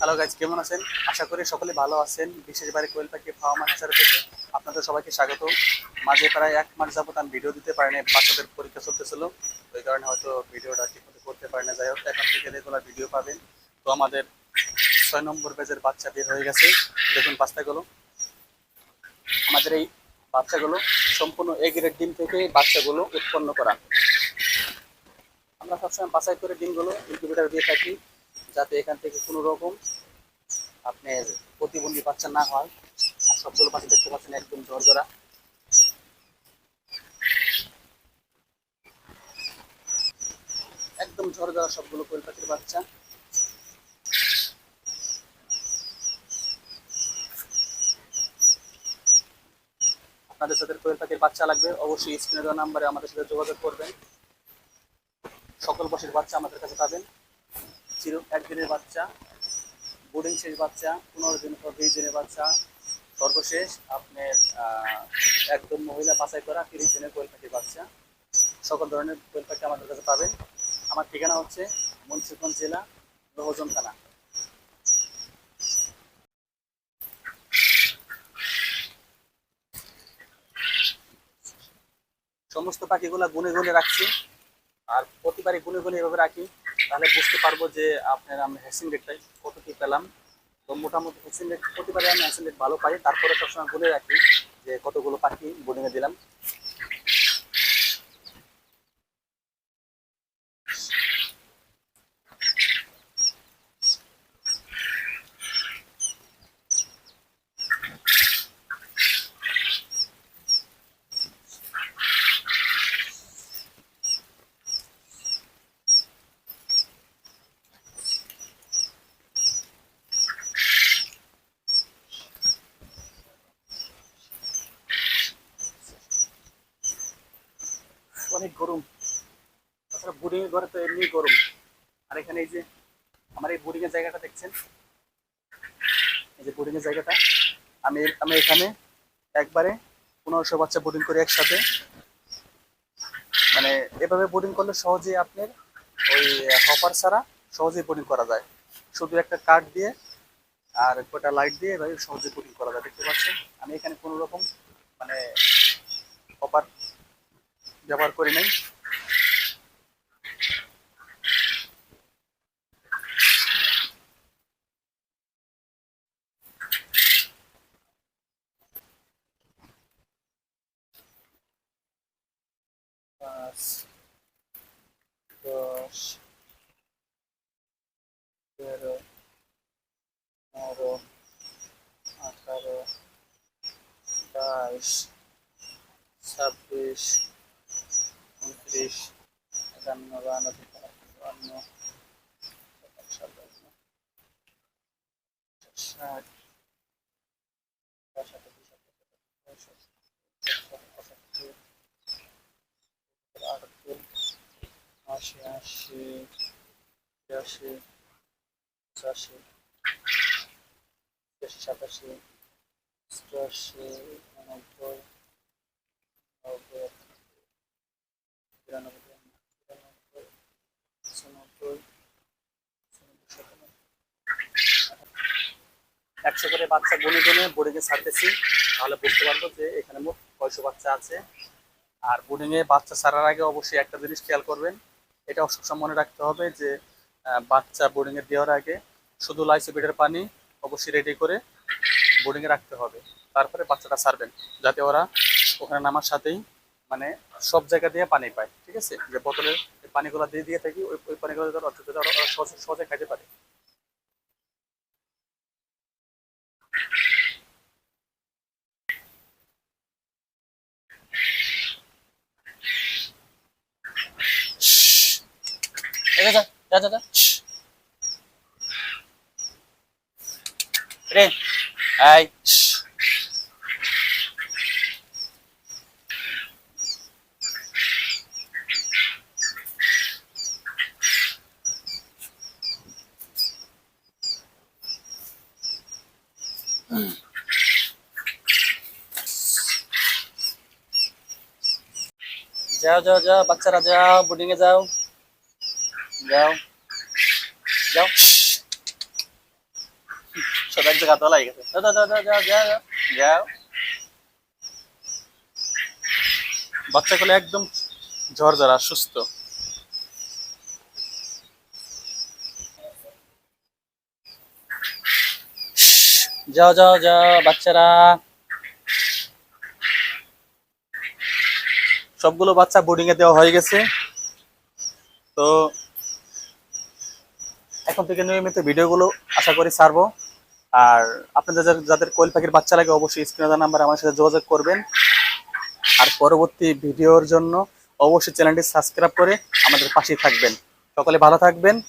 Hello guys কেমন আছেন? আশা করি সকলে ভালো আছেন। বিশেষ বাড়ি কোয়েল পাখি ফার্মা হাসার থেকে আপনাদের সবাইকে স্বাগত। মাঝে প্রায় এক মাস যাবত আমি ভিডিও দিতে পারিনি, বাচ্চাদের পরীক্ষা চলতেছিল। ওই কারণে হয়তো ভিডিওটা ঠিক মতো করতে পারি না। যাই হোক, এখন থেকে রেগুলার ভিডিও পাবেন। তো আমাদের ছয় নম্বর পেজের বাচ্চা বের হয়ে গেছে। দেখুন বাচ্চাগুলো। আমাদের এই বাচ্চাগুলো সম্পূর্ণ এ গ্রেড ডিম থেকে বাচ্চাগুলো উৎপন্ন করা। আমরা সবসময় বাছাই করে ডিমগুলো ইনকিউবেটার দিয়ে থাকি। যাতে এখান থেকে কোনো রকম আপনার প্রতিবন্ধী বাচ্চা না হয়। আর সবগুলো বাচ্চা দেখতে পাচ্ছেন একদম ঝরঝরা একদম ঝরঝরা সবগুলো কোয়েল পাখির বাচ্চা। আপনাদের সাথে কোয়েল পাখির বাচ্চা লাগবে, অবশ্যই স্ক্রিনে দেওয়া নাম্বারে আমাদের সাথে যোগাযোগ করবেন। সকল বসের বাচ্চা আমাদের কাছে পাবেন। চির একদিনের বাচ্চা বোর্ডিং শেষ বাচ্চা, পনেরো দিন পর বিশ দিনের বাচ্চা, সর্বশেষ আপনার একদম মহিলা বাছাই করা তিরিশ দিনের কোয়েল পাখির বাচ্চা। সকল ধরনের কোয়েল পাখি আমাদের কাছে পাবেন। আমার ঠিকানা হচ্ছে মুন্সিগঞ্জ জেলা রহজন থানা সমস্ত পাখিগুলা গুনে গুনে রাখছি, আর প্রতিবারই গুনে গুনে এভাবে রাখি। তাহলে বুঝতে পারব যে আপনার আমি হ্যাসিং রেটটাই কত কি পেলাম। তো মোটামুটি হ্যাসিং রেট প্রতিবারে আমি হ্যাসিং রেট ভালো পাই। তারপরে সবসময় বলে রাখি যে কতগুলো পাখি বোর্ডিংয়ে দিলাম অনেক গরম তাছাড়া বোর্ডিং ঘরে তো এমনি গরম। আর এখানে এই যে আমার এই বোর্ডিং এর জায়গাটা দেখছেন? এই যে বোর্ডিং এর জায়গাটা। আমি আমি এখানে একবারে পনেরোশো বাচ্চা বোর্ডিং করি একসাথে। মানে এভাবে বোর্ডিং করলে সহজেই আপনার ওই হপার ছাড়া সহজেই বোর্ডিং করা যায়। শুধু একটা কার্ড দিয়ে আর কটা লাইট দিয়ে এভাবে সহজে বোর্ডিং করা যায়। দেখতে পাচ্ছেন? আমি এখানে কোনো রকম মানে হপার ব্যবহার করি নাই। পাঁচ দশ তেরো পনেরো আঠারো বাইশ ছাব্বিশ উনত্রিশ একান্ন বাহান্ন তিপ্পান্ন ষাট একশো করে বাচ্চা গুনে গুনে বোর্ডিংয়ে ছাড়তেছি, তাহলে বুঝতে পারব যে এখানে মোট কয়শো বাচ্চা আছে। আর বোর্ডিংয়ে বাচ্চা ছাড়ার আগে অবশ্যই একটা জিনিস খেয়াল করবেন এটা সবসময় মনে রাখতে হবে যে বাচ্চা বোর্ডিংয়ে দেওয়ার আগে শুধু লাইসোবিটের পানি অবশ্যই রেডি করে বোর্ডিংয়ে রাখতে হবে। তারপরে বাচ্চাটা সারবেন, যাতে ওরা ওখানে নামার সাথেই মানে সব জায়গা দিয়ে পানি পায়, ঠিক আছে? যে বোতলের পানিগুলো দিয়ে দিয়ে থাকি, ওই পানিগুলো সহজে খাইতে পারে। এদিকে যা, যা, যা, যা। রে, আয়। যাও যাও যাও বাচ্চারা যাও বোর্ডিং এ যাও যাও। যাও। এক জায়গা দলাই গেছে। যাও যাও যাও যাও যাও যাও বাচ্চাগুলো একদম ঝরঝরা, সুস্থ। যাও যাও যাও, বাচ্চারা। সবগুলো বাচ্চা বোর্ডিং এ দেওয়া হয়ে গেছে। তো এখন থেকে নিয়মিত ভিডিওগুলো আশা করি ছাড়বো। আর আপনাদের যাদের- যাদের কোয়েল পাখির বাচ্চা লাগে অবশ্যই স্ক্রিনে নাম্বার আমার সাথে যোগাযোগ করবেন। আর পরবর্তী ভিডিওর জন্য অবশ্যই চ্যানেলটি সাবস্ক্রাইব করে আমাদের পাশেই থাকবেন। সকলে ভালো থাকবেন।